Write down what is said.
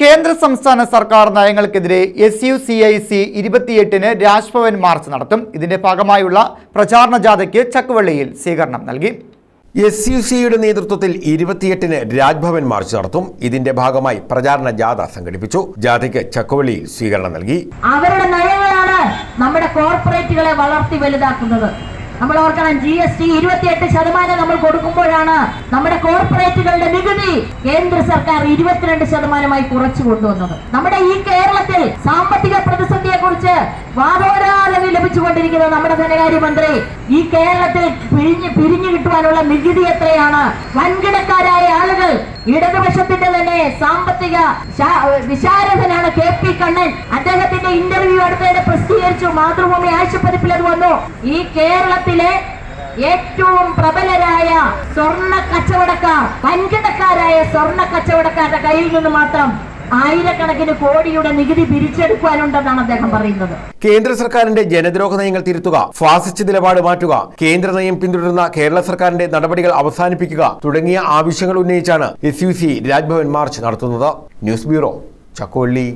കേന്ദ്ര സംസ്ഥാന സർക്കാർ നയങ്ങൾക്കെതിരെ S U C I C ഇരുപത്തിയെട്ടിന് രാജ്ഭവൻ മാർച്ച് നടത്തും. ഇതിന്റെ ഭാഗമായുള്ള പ്രചാരണ ജാഥയ്ക്ക് ചക്കുവള്ളിയിൽ സ്വീകരണം നൽകി. എസ് യു സിയുടെ നേതൃത്വത്തിൽ ഇരുപത്തിയെട്ടിന് രാജ്ഭവൻ മാർച്ച് നടത്തും. ഇതിന്റെ ഭാഗമായി പ്രചാരണ ജാഥ സംഘടിപ്പിച്ചു. ജാഥയ്ക്ക് ചക്കുവള്ളിയിൽ സ്വീകരണം നൽകി. അവരുടെ നയങ്ങളാണ് നമ്മുടെ കോർപ്പറേറ്റുകളെ വളർത്തി വലുതാക്കുന്നത്. നമ്മൾ ഓർക്കണം ജി എസ് ടി ഇരുപത്തിയെട്ട് ശതമാനം നമ്മൾ കൊടുക്കുമ്പോഴാണ് നമ്മുടെ കോർപ്പറേറ്റുകളുടെ നികുതി കേന്ദ്ര സർക്കാർ ഇരുപത്തിരണ്ട് ശതമാനമായി കുറച്ചു കൊണ്ടുവന്നത്. നമ്മുടെ ഈ കേരളത്തിൽ സാമ്പത്തിക പ്രതിസന്ധിയെ കുറിച്ച് വാദോരാലവി ലഭിച്ചുകൊണ്ടിരിക്കുന്നത് നമ്മുടെ ധനകാര്യമന്ത്രി ഈ കേരളത്തിൽ പിരിഞ്ഞ് പിരിഞ്ഞു കിട്ടുവാനുള്ള നികുതി എത്രയാണ്? വൻകിടക്കാരായ ഇടതുപക്ഷത്തിന്റെ തന്നെ സാമ്പത്തിക വിശാരദനാണ് കെ പി കണ്ണൻ. അദ്ദേഹത്തിന്റെ ഇന്റർവ്യൂ അടുത്തിടെ പ്രസിദ്ധീകരിച്ചു. മാതൃഭൂമി ആഴ്ചപ്പതിപ്പിൽ അത് വന്നു. ഈ കേരളത്തിലെ ഏറ്റവും പ്രബലരായ സ്വർണ കച്ചവടക്കാർ വൻകിടക്കാരായ സ്വർണ കച്ചവടക്കാരുടെ കയ്യിൽ നിന്ന് മാത്രം ആയിരക്കണക്കിന് കോടിയുടെ നികുതി പിരിച്ചെടുക്കാനുണ്ടെന്നാണ് അദ്ദേഹം പറയുന്നത്. കേന്ദ്ര സർക്കാരിന്റെ ജനദ്രോഹ നയങ്ങൾ തിരുത്തുക ഫാസിസ്റ്റ് നിലപാട് മാറ്റുക കേന്ദ്ര നയം പിന്തുടരുന്ന കേരള സർക്കാരിന്റെ നടപടികൾ അവസാനിപ്പിക്കുക തുടങ്ങിയ ആവശ്യങ്ങൾ ഉന്നയിച്ചാണ് S U C Rajbhavan march നടത്തുന്നത്. News bureau ചക്കോള്ളി.